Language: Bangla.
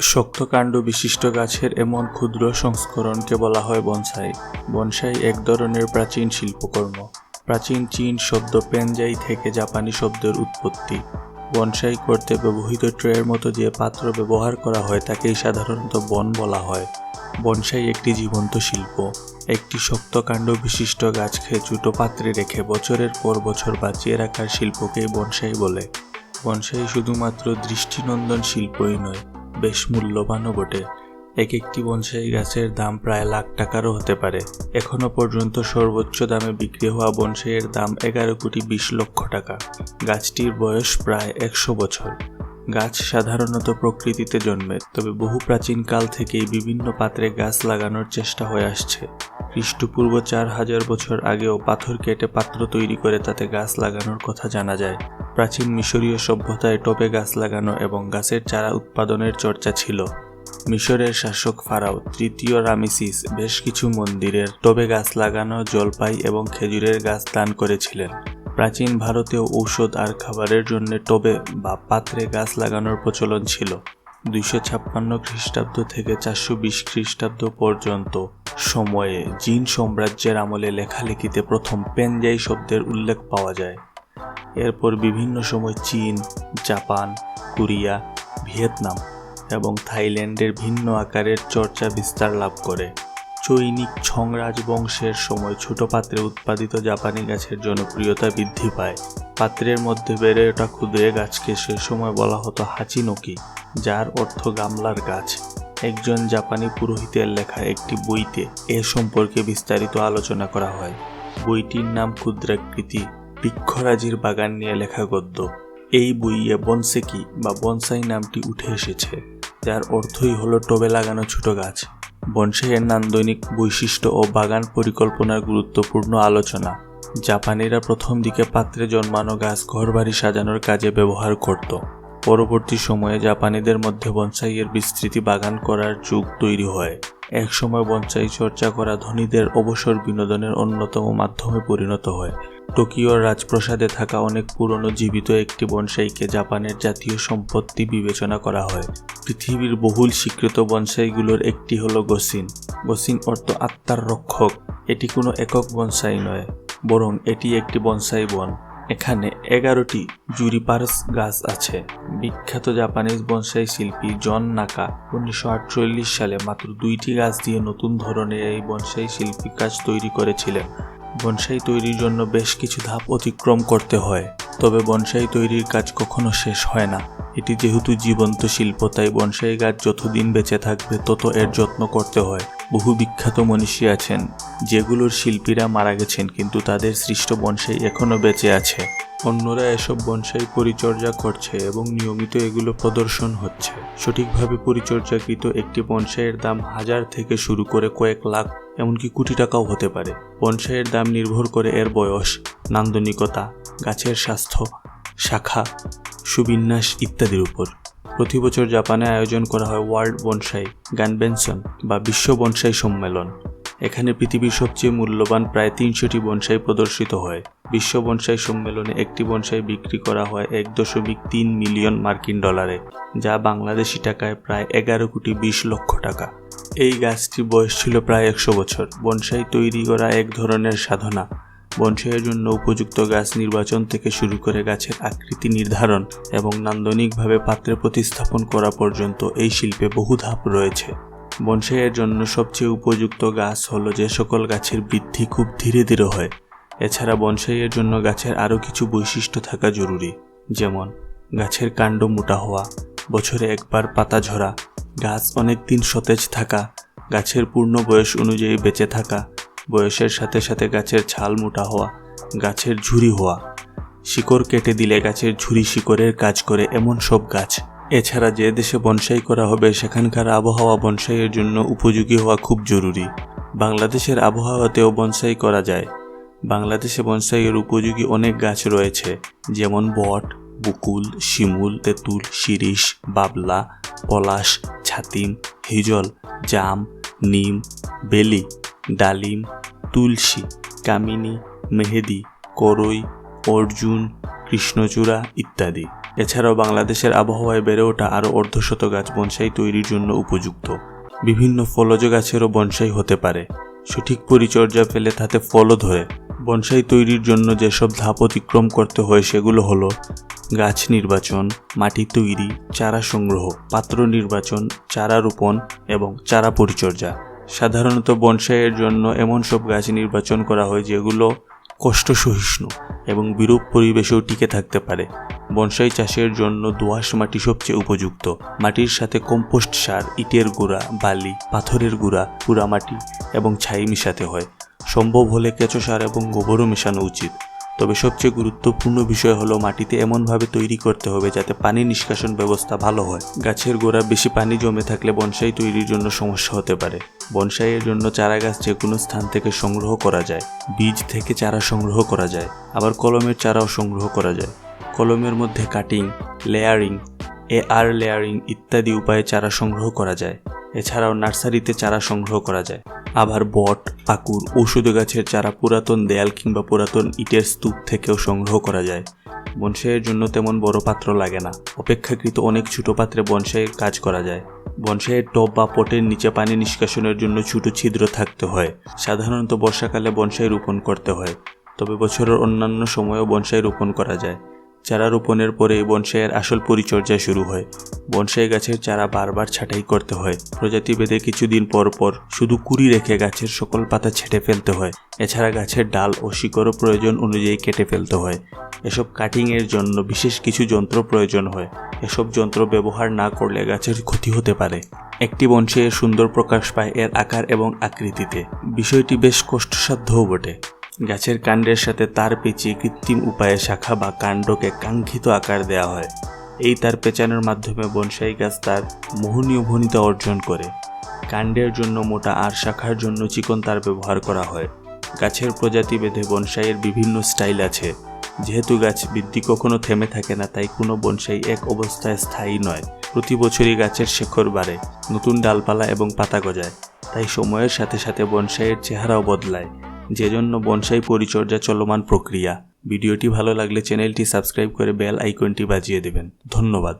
শক্তকাণ্ড বিশিষ্ট গাছের এমন ক্ষুদ্র সংস্করণকে বলা হয় বনসাই। বনসাই এক ধরনের প্রাচীন শিল্পকর্ম। প্রাচীন চীন শব্দ পেনজাই থেকে জাপানি শব্দের উৎপত্তি। বনসাই করতে ব্যবহৃত ট্রের মতো যে পাত্র ব্যবহার করা হয় তাকেই সাধারণত বন বলা হয়। বনসাই একটি জীবন্ত শিল্প। একটি শক্তকাণ্ড বিশিষ্ট গাছকে ছোটো পাত্রে রেখে বছরের পর বছর বাঁচিয়ে রাখার শিল্পকেই বনসাই বলে। বনসাই শুধুমাত্র দৃষ্টিনন্দন শিল্পই নয় বেশ মূল্যবানও বটে। এক একটি বনসাই গাছের দাম প্রায় লাখ টাকারও হতে পারে। এখনও পর্যন্ত সর্বোচ্চ দামে বিক্রি হওয়া বনসাইয়ের দাম এগারো কোটি বিশ লক্ষ টাকা। গাছটির বয়স প্রায় একশো বছর। গাছ সাধারণত প্রকৃতিতে জন্মে, তবে বহু প্রাচীনকাল থেকেই বিভিন্ন পাত্রে গাছ লাগানোর চেষ্টা হয়ে আসছে। খ্রিস্টপূর্ব চার হাজার বছর আগেও পাথর কেটে পাত্র তৈরি করে তাতে গাছ লাগানোর কথা জানা যায়। প্রাচীন মিশরীয় সভ্যতায় টবে গাছ লাগানো এবং গাছের চারা উৎপাদনের চর্চা ছিল। মিশরের শাসক ফারাও তৃতীয় রামিসিস বেশ কিছু মন্দিরের টবে গাছ লাগানো, জলপাই এবং খেজুরের গাছ দান করেছিলেন। প্রাচীন ভারতেও ঔষধ আর খাবারের জন্য টবে বা পাত্রে গাছ লাগানোর প্রচলন ছিল। দুইশো ছাপ্পান্ন খ্রিস্টাব্দ থেকে চারশো বিশ খ্রিস্টাব্দ পর্যন্ত সময়ে জিন সাম্রাজ্যের আমলে লেখালেখিতে প্রথম পেনজাই শব্দের উল্লেখ পাওয়া যায়। এরপর বিভিন্ন সময় চীন, জাপান, কোরিয়া, ভিয়েতনাম এবং থাইল্যান্ডের ভিন্ন আকারের চর্চা বিস্তার লাভ করে। চৈনিক ছং রাজবংশের সময় ছোট পাত্রে উৎপাদিত জাপানি গাছের জনপ্রিয়তা বৃদ্ধি পায়। পাত্রের মধ্যে বেড়ে ওঠা ক্ষুদে গাছকে সে সময় বলা হতো হাচিনোকি। যার অর্থ গামলার গাছ। একজন জাপানি পুরোহিতের লেখা একটি বইতে এ সম্পর্কে বিস্তারিত আলোচনা করা হয়। বইটির নাম ক্ষুদ্রাকৃতি, বৃক্ষরাজির বাগান নিয়ে লেখা গদ্য। এই বইয়ে বনসেকি বা বনসাই নামটি উঠে এসেছে, যার অর্থই হলো টবে লাগানো ছোট গাছ। বনসাইয়ের নান্দনিক বৈশিষ্ট্য ও বাগান পরিকল্পনার গুরুত্বপূর্ণ আলোচনা। জাপানিরা প্রথম দিকে পাত্রে জন্মানো গাছ ঘরবাড়ি সাজানোর কাজে ব্যবহার করত। পরবর্তী সময়ে জাপানিদের মধ্যে বনসাইয়ের বিস্তৃতি বাগান করার যুগ তৈরি হয়। এক সময় বনসাই চর্চা করা ধনীদের অবসর বিনোদনের অন্যতম মাধ্যমে পরিণত হয়। টোকিওর রাজপ্রাসাদে থাকা অনেক পুরনো জীবিত একটি বনসাইকে জাপানের জাতীয় সম্পত্তি বিবেচনা করা হয়। পৃথিবীর বহুল স্বীকৃত বনসাইগুলোর একটি হলো গসিন। গসিন অর্থ আত্মার রক্ষক। এটি কোনো একক বনসাই নয়, বরং এটি একটি বনসাই বন। এখানে এগারোটি জুরিপার্স গাছ আছে। বিখ্যাত জাপানিজ বনসাই শিল্পী জন নাকা উনিশশো আটচল্লিশ সালে মাত্র দুইটি গাছ দিয়ে নতুন ধরনের এই বনসাই শিল্পী কাজ তৈরি করেছিলেন। বনসাই তৈরির জন্য বেশ কিছু ধাপ অতিক্রম করতে হয়, তবে বনসাই তৈরির কাজ কখনো শেষ হয় না। এটি যেহেতু জীবন্ত শিল্প, তাই বনসাই গাছ যতদিন বেঁচে থাকবে, তত এর যত্ন করতে হয়। বহু বিখ্যাত মনীষী আছেন, যেগুলোর শিল্পীরা মারা গেছেন কিন্তু তাদের সৃষ্ট বনসাই এখনও বেঁচে আছে। অন্যরা এসব বনসাই পরিচর্যা করছে এবং নিয়মিত এগুলো প্রদর্শন হচ্ছে। সঠিকভাবে পরিচর্যাকৃত একটি বনসাইয়ের দাম হাজার থেকে শুরু করে কয়েক লাখ, এমনকি কোটি টাকাও হতে পারে। বনসাইয়ের দাম নির্ভর করে এর বয়স, নান্দনিকতা, গাছের স্বাস্থ্য, শাখা, সুবিন্যাস ইত্যাদির উপর। প্রতি বছর জাপানে আয়োজন করা হয় ওয়ার্ল্ড বনসাই, গানবেনসন বা বিশ্ব বনসাই সম্মেলন। এখানে পৃথিবীর সবচেয়ে মূল্যবান প্রায় তিনশোটি বনসাই প্রদর্শিত হয়। বিশ্ব বনসাই সম্মেলনে একটি বনসাই বিক্রি করা হয় এক দশমিক তিন মিলিয়ন মার্কিন ডলারে, যা বাংলাদেশি টাকায় প্রায় এগারো কোটি বিশ লক্ষ টাকা। এই গাছটির বয়স ছিল প্রায় একশো বছর। বনসাই তৈরি করা এক ধরনের সাধনা। বনসাইয়ের জন্য উপযুক্ত গাছ নির্বাচন থেকে শুরু করে গাছের আকৃতি নির্ধারণ এবং নান্দনিকভাবে পাত্রে প্রতিস্থাপন করা পর্যন্ত এই শিল্পে বহু ধাপ রয়েছে। বনসাইয়ের জন্য সবচেয়ে উপযুক্ত গাছ হলো যে সকল গাছের বৃদ্ধি খুব ধীরে ধীরে হয়। এছাড়া বনসাইয়ের জন্য গাছের আরও কিছু বৈশিষ্ট্য থাকা জরুরি, যেমন গাছের কাণ্ড মোটা হওয়া, বছরে একবার পাতা ঝরা, গাছ অনেক দিন সতেজ থাকা, গাছের পূর্ণ বয়স অনুযায়ী বেঁচে থাকা বয়সের সাথে সাথে গাছের ছাল মোটা হওয়া, গাছের ঝুরি হওয়া, শিকড় কেটে দিলে গাছের ঝুরি শিকড়ের কাজ করে এমন সব গাছ। এছাড়া যে দেশে বনসাই করা হবে, সেখানকার আবহাওয়া বনসাইয়ের জন্য উপযোগী হওয়া খুব জরুরি। বাংলাদেশের আবহাওয়াতেও বনসাই করা যায়। বাংলাদেশে বনসাইয়ের উপযোগী অনেক গাছ রয়েছে, যেমন বট, বকুল, শিমুল, তেঁতুল, শিরিষ, বাবলা, পলাশ, ছাতিম, হিজল, জাম, নিম, বেলি। ডালিম, তুলসী, কামিনী, মেহেদি, করই, অর্জুন, কৃষ্ণচূড়া ইত্যাদি। এছাড়াও বাংলাদেশের আবহাওয়ায় বেড়ে ওঠা আরও অর্ধশত গাছ বনসাই তৈরির জন্য উপযুক্ত। বিভিন্ন ফলজ গাছেরও বনসাই হতে পারে। সঠিক পরিচর্যা পেলে তাতে ফলও ধরে। বনসাই তৈরির জন্য যেসব ধাপ অতিক্রম করতে হয় সেগুলো হলো গাছ নির্বাচন, মাটি তৈরি, চারা সংগ্রহ, পাত্র নির্বাচন, চারা রোপণ এবং চারা পরিচর্যা। সাধারণত বনসাইয়ের জন্য এমন সব গাছ নির্বাচন করা হয় যেগুলো কষ্ট সহিষ্ণু এবং বিরূপ পরিবেশেও টিকে থাকতে পারে। বনসাই চাষের জন্য দোআঁশ মাটি সবচেয়ে উপযুক্ত। মাটির সাথে কম্পোস্ট সার, ইটের গুঁড়া, বালি, পাথরের গুঁড়া, পুরামাটি এবং ছাই মিশাতে হয়। সম্ভব হলে কেঁচো সার এবং গোবরও মেশানো উচিত। তবে সবচেয়ে গুরুত্বপূর্ণ বিষয় হলো মাটিতে এমনভাবে তৈরি করতে হবে যাতে পানি নিষ্কাশন ব্যবস্থা ভালো হয়। গাছের গোড়া বেশি পানি জমে থাকলে বনসাই তৈরির জন্য সমস্যা হতে পারে। বনসাইয়ের জন্য চারা গাছ যে কোনো স্থান থেকে সংগ্রহ করা যায়। বীজ থেকে চারা সংগ্রহ করা যায়। আবার কলমের চারাও সংগ্রহ করা যায়। কলমের মধ্যে cutting layering air layering ইত্যাদি উপায়ে চারা সংগ্রহ করা যায়। এছাড়াও নার্সারিতে চারা সংগ্রহ করা যায়। আবার বট পাকুর ঔষধ গাছের চারা পুরাতন দেয়াল কিংবা পুরাতন ইটের স্তূপ থেকেও সংগ্রহ করা যায়। বনসাইয়ের জন্য তেমন বড় পাত্র লাগে না। অপেক্ষাকৃত অনেক ছোট পাত্রে বনসাইয়ের কাজ করা যায়। বনসাইয়ের টব বা পটের নিচে পানি নিষ্কাশনের জন্য ছোট ছিদ্র থাকতে হয়। সাধারণত বর্ষাকালে বনসাই রোপণ করতে হয়। তবে বছরের অন্যান্য সময়েও বনসাই রোপণ করা যায়। চারা রোপণের পরেই বনসাইয়ের আসল পরিচর্যা শুরু হয়। বনসাই গাছের চারা বারবার ছাঁটাই করতে হয়। প্রজাতি ভেদে কিছুদিন পর পর শুধু কুড়ি রেখে গাছের সকল পাতা ছেঁটে ফেলতে হয়। এছাড়া গাছের ডাল ও শিকড়ও প্রয়োজন অনুযায়ী কেটে ফেলতে হয়। এসব কাটিংয়ের জন্য বিশেষ কিছু যন্ত্র প্রয়োজন হয়। এসব যন্ত্র ব্যবহার না করলে গাছের ক্ষতি হতে পারে। একটি বনসাইয়ের সুন্দর প্রকাশ পায় এর আকার এবং আকৃতিতে। বিষয়টি বেশ কষ্টসাধ্যও বটে। গাছের কাণ্ডের সাথে তার পেঁচিয়ে কৃত্রিম উপায়ে শাখা বা কাণ্ডকে কাঙ্ক্ষিত আকার দেওয়া হয়। এই তার পেঁচানোর মাধ্যমে বনসাই গাছ তার মোহনীয় ভনিতা অর্জন করে। কাণ্ডের জন্য মোটা আর শাখার জন্য চিকন তার ব্যবহার করা হয়। গাছের প্রজাতি বেঁধে বনসাইয়ের বিভিন্ন স্টাইল আছে। যেহেতু গাছ বৃদ্ধি কখনো থেমে থাকে না, তাই কোনো বনসাই এক অবস্থায় স্থায়ী নয়। প্রতি বছরই গাছের শেকড় বাড়ে, নতুন ডালপালা এবং পাতা গজায়। তাই সময়ের সাথে সাথে বনসাইয়ের চেহারাও বদলায়। যেজন্য বনসাই পরিচর্যা চলমান প্রক্রিয়া। ভিডিওটি ভালো লাগলে চ্যানেলটি সাবস্ক্রাইব করে বেল আইকনটি বাজিয়ে দেবেন। ধন্যবাদ।